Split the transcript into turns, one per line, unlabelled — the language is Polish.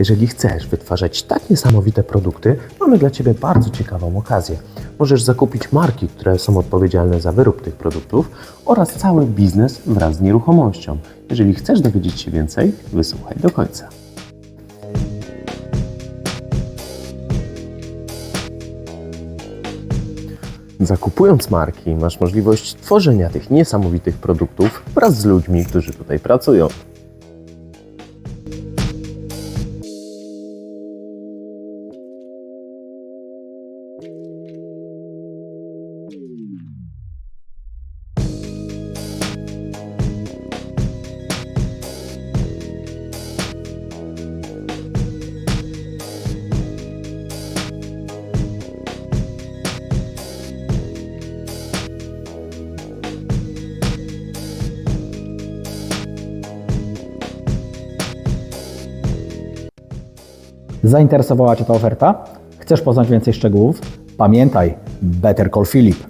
Jeżeli chcesz wytwarzać tak niesamowite produkty, mamy dla Ciebie bardzo ciekawą okazję. Możesz zakupić marki, które są odpowiedzialne za wyrób tych produktów oraz cały biznes wraz z nieruchomością. Jeżeli chcesz dowiedzieć się więcej, wysłuchaj do końca. Zakupując marki, masz możliwość tworzenia tych niesamowitych produktów wraz z ludźmi, którzy tutaj pracują.
Zainteresowała Cię ta oferta? Chcesz poznać więcej szczegółów? Pamiętaj, Better Call Filip.